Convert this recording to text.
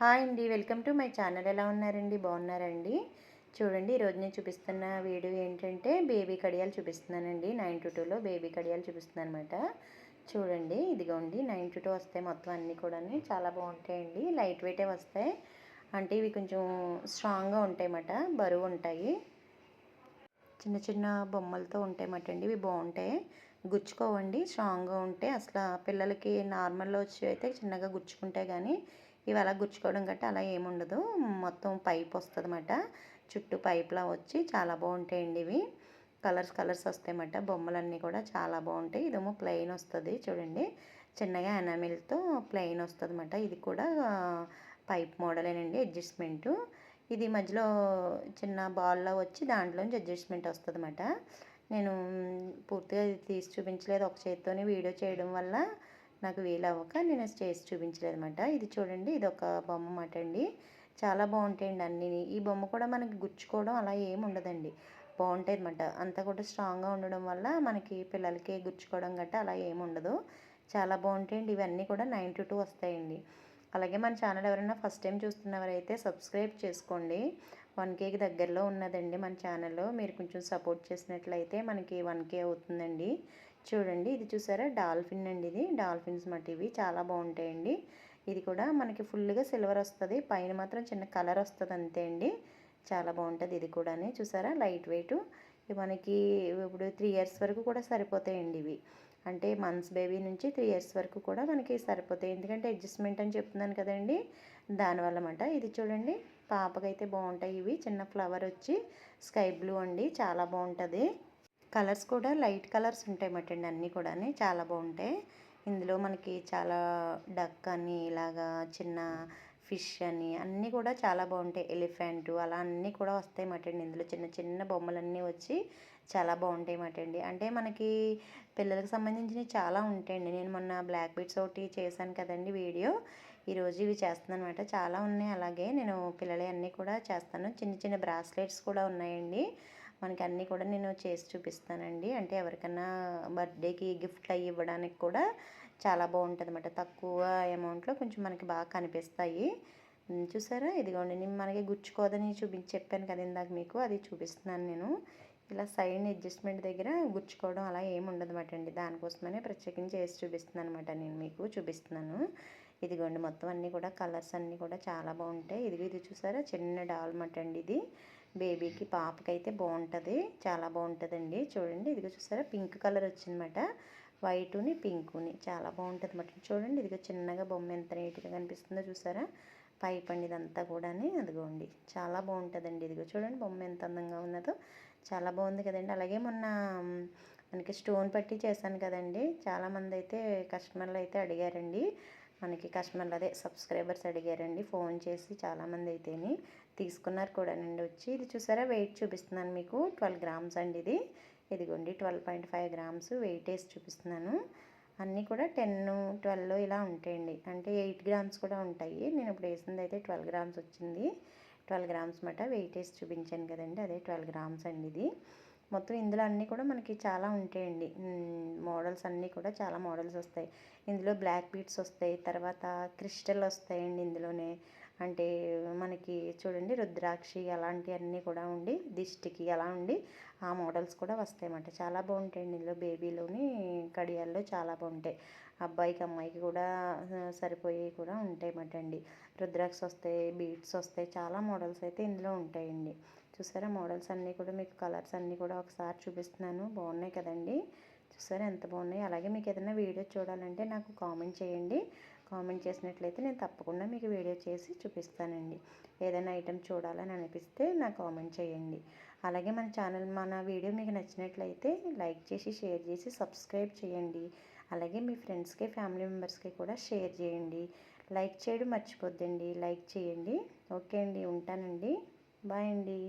Hi అండి. Welcome to my channel. ఎలా ఉన్నారండి? బాగున్నారండి? చూడండి ఈరోజు నేను చూపిస్తున్న వీడియో ఏంటంటే బేబీ కడియాలు చూపిస్తున్నానండి. నైన్ టు టూలో బేబీ కడియాలు చూపిస్తున్నాను అనమాట చూడండి ఇదిగోండి నైన్ టు టూ వస్తాయి మొత్తం అన్నీ కూడా చాలా బాగుంటాయండి. లైట్ వెయిటే వస్తాయి. అంటే ఇవి కొంచెం స్ట్రాంగ్గా ఉంటాయి అన్నమాట బరువు ఉంటాయి. చిన్న చిన్న బొమ్మలతో ఉంటాయి అండి. ఇవి బాగుంటాయి. గుచ్చుకోవండి. స్ట్రాంగ్గా ఉంటే అసలు పిల్లలకి నార్మల్లో వచ్చి అయితే చిన్నగా గుచ్చుకుంటే కానీ ఇవి అలా గుచ్చుకోవడం గట్ట అలా ఏముండదు. మొత్తం పైప్ వస్తుంది అన్నమాట చుట్టూ పైప్లా వచ్చి చాలా బాగుంటాయండి ఇవి. కలర్స్ కలర్స్ వస్తాయన్నమాట. బొమ్మలన్నీ కూడా చాలా బాగుంటాయి. ఇదేమో ప్లెయిన్ వస్తుంది చూడండి. చిన్నగా ఎనామిల్తో ప్లెయిన్ వస్తుంది అన్నమాట ఇది కూడా పైప్ మోడలేనండి అడ్జస్ట్మెంటు. ఇది మధ్యలో చిన్న బాల్లో వచ్చి దాంట్లోంచి అడ్జస్ట్మెంట్ వస్తుంది అన్నమాట నేను పూర్తిగా తీసి చూపించలేదు. ఒక చేతితోనే వీడియో చేయడం వల్ల నాకు వీలవ్వక నేను చేసి చూపించలేదు అనమాట ఇది చూడండి ఇది ఒక బొమ్మ మాట అండి. చాలా బాగుంటాయండి అన్నీ. ఈ బొమ్మ కూడా మనకి గుచ్చుకోవడం అలా ఏమి ఉండదండి. బాగుంటాయి అనమాట అంతా కూడా స్ట్రాంగ్గా ఉండడం వల్ల మనకి పిల్లలకి గుచ్చుకోవడం గట్టా అలా ఏమి ఉండదు. చాలా బాగుంటాయండి. ఇవన్నీ కూడా నైన్ టు టూ వస్తాయండి. అలాగే మన ఛానల్ ఎవరైనా ఫస్ట్ టైం చూస్తున్నవారైతే సబ్స్క్రైబ్ చేసుకోండి. వన్ కేకి దగ్గరలో ఉన్నదండి మన ఛానల్లో. మీరు కొంచెం సపోర్ట్ చేసినట్లయితే మనకి వన్ కే అవుతుందండి. చూడండి. ఇది చూసారా? డాల్ఫిన్ అండి ఇది. డాల్ఫిన్స్ మట్టి ఇవి. చాలా బాగుంటాయండి. ఇది కూడా మనకి ఫుల్గా సిల్వర్ వస్తుంది. పైన మాత్రం చిన్న కలర్ వస్తుంది అంతే అండి. చాలా బాగుంటుంది ఇది కూడా చూసారా? Light weight. మనకి ఇప్పుడు త్రీ ఇయర్స్ వరకు కూడా సరిపోతాయండి ఇవి. అంటే మంత్స్ బేబీ నుంచి త్రీ ఇయర్స్ వరకు కూడా మనకి సరిపోతాయి. ఎందుకంటే అడ్జస్ట్మెంట్ అని చెప్తున్నాను కదండి. దానివల్ల అన్నమాట ఇది చూడండి. పాపకైతే బాగుంటాయి ఇవి. చిన్న ఫ్లవర్ వచ్చి స్కై బ్లూ అండి. చాలా బాగుంటుంది. కలర్స్ కూడా లైట్ కలర్స్ ఉంటాయి అండి అన్నీ కూడా చాలా బాగుంటాయి. ఇందులో మనకి చాలా డక్ అని ఇలాగా చిన్న ఫిష్ అని అన్నీ కూడా చాలా బాగుంటాయి. ఎలిఫెంట్ అలా అన్నీ కూడా వస్తాయి మాటండి. ఇందులో చిన్న చిన్న బొమ్మలన్నీ వచ్చి చాలా బాగుంటాయి మాటండి. అంటే మనకి పిల్లలకు సంబంధించినవి చాలా ఉంటాయండి. నేను మొన్న బ్లాక్ బీట్స్ ఒకటి చేశాను కదండి వీడియో. ఈరోజు ఇవి చేస్తున్నాను అనమాట చాలా ఉన్నాయి. అలాగే నేను పిల్లలే అన్నీ కూడా చేస్తాను. చిన్న చిన్న బ్రాస్లెట్స్ కూడా ఉన్నాయండి. మనకి అన్నీ కూడా నేను చేసి చూపిస్తానండి. అంటే ఎవరికైనా బర్త్డేకి గిఫ్ట్లు అవి ఇవ్వడానికి కూడా చాలా బాగుంటుంది అనమాట తక్కువ అమౌంట్లో కొంచెం మనకి బాగా కనిపిస్తాయి. చూసారా? ఇదిగోండి నేను మనకి గుచ్చుకోదని చూపించి చెప్పాను కదా ఇందాక మీకు అది చూపిస్తున్నాను నేను. ఇలా సైడ్ అడ్జస్ట్మెంట్ దగ్గర గుచ్చుకోవడం అలా ఏమి ఉండదన్నమాట అండి. దానికోసమనే ప్రత్యేకించి చేసి చూపిస్తున్నాను అనమాట నేను మీకు చూపిస్తున్నాను. ఇదిగోండి మొత్తం అన్నీ కూడా కలర్స్ అన్నీ కూడా చాలా బాగుంటాయి. ఇదిగో ఇది చూసారా? చిన్న డాల్ మాట అండి ఇది. బేబీకి పాపకైతే బాగుంటుంది చాలా బాగుంటుందండి చూడండి ఇదిగో చూసారా? పింక్ కలర్ వచ్చిందన్నమాట. వైటుని పింకుని. చాలా బాగుంటుంది అన్నమాట. చూడండి ఇదిగో చిన్నగా బొమ్మ ఎంత నీట్గా కనిపిస్తుందో చూసారా? పైప్ అండి ఇదంతా కూడా అదిగోండి చాలా బాగుంటుందండి ఇదిగో చూడండి బొమ్మ ఎంత అందంగా ఉన్నదో. చాలా బాగుంది కదండి. అలాగే మొన్న మనకి స్టోన్ పట్టి చేశాను కదండి. చాలామంది అయితే కస్టమర్లు అయితే అడిగారండి. మనకి కస్టమర్లు అదే సబ్స్క్రైబర్స్ అడిగారండి. ఫోన్ చేసి చాలామంది అయితేని. తీసుకున్నారు కూడానండి వచ్చి. ఇది చూసారా? వెయిట్ చూపిస్తున్నాను మీకు. ట్వెల్వ్ గ్రామ్స్ అండి ఇది. ఇదిగోండి twelve point five grams weight వేసి చూపిస్తున్నాను. అన్నీ కూడా టెన్ ట్వెల్వ్ ఇలా ఉంటాయండి. అంటే ఎయిట్ గ్రామ్స్ కూడా ఉంటాయి. నేను ఇప్పుడు వేసింది అయితే ట్వెల్వ్ గ్రామ్స్ వచ్చింది. ట్వెల్వ్ గ్రామ్స్ మాట వెయిట్ వేసి చూపించాను కదండి. అదే ట్వెల్వ్ గ్రామ్స్ అండి ఇది. మొత్తం ఇందులో అన్నీ కూడా మనకి చాలా ఉంటాయండి. మోడల్స్ అన్నీ కూడా చాలా మోడల్స్ వస్తాయి. ఇందులో బ్లాక్ బీట్స్ వస్తాయి. తర్వాత క్రిస్టల్ వస్తాయండి ఇందులోనే. అంటే మనకి చూడండి రుద్రాక్షి అలాంటివన్నీ కూడా ఉండి దిష్టికి అలా ఉండి ఆ మోడల్స్ కూడా వస్తాయన్నమాట. చాలా బాగుంటాయండి ఇందులో బేబీలోని కడియాల్లో చాలా బాగుంటాయి. అబ్బాయికి అమ్మాయికి కూడా సరిపోయి కూడా ఉంటాయి అన్నమాట అండి. రుద్రాక్ష వస్తాయి బీట్స్ వస్తాయి చాలా మోడల్స్ అయితే ఇందులో ఉంటాయండి. చూసారా మోడల్స్ అన్నీ కూడా మీకు కలర్స్ అన్నీ కూడా ఒకసారి చూపిస్తున్నాను. బాగున్నాయి కదండి? చూసారా ఎంత బాగున్నాయి? అలాగే మీకు ఏదైనా వీడియో చూడాలంటే నాకు కామెంట్ చేయండి. కామెంట్ చేసినట్లయితే నేను తప్పకుండా మీకు వీడియో చేసి చూపిస్తానండి. ఏదైనా ఐటెం చూడాలని అనిపిస్తే నాకు కామెంట్ చేయండి. అలాగే మన ఛానల్ మన వీడియో మీకు నచ్చినట్లయితే లైక్ చేసి షేర్ చేసి సబ్స్క్రైబ్ చేయండి. అలాగే మీ ఫ్రెండ్స్కి ఫ్యామిలీ మెంబర్స్కి కూడా షేర్ చేయండి. లైక్ చేయడం మర్చిపోద్దండి. లైక్ చేయండి. ఓకే అండి. ఉంటానండి. బాయ్ అండి.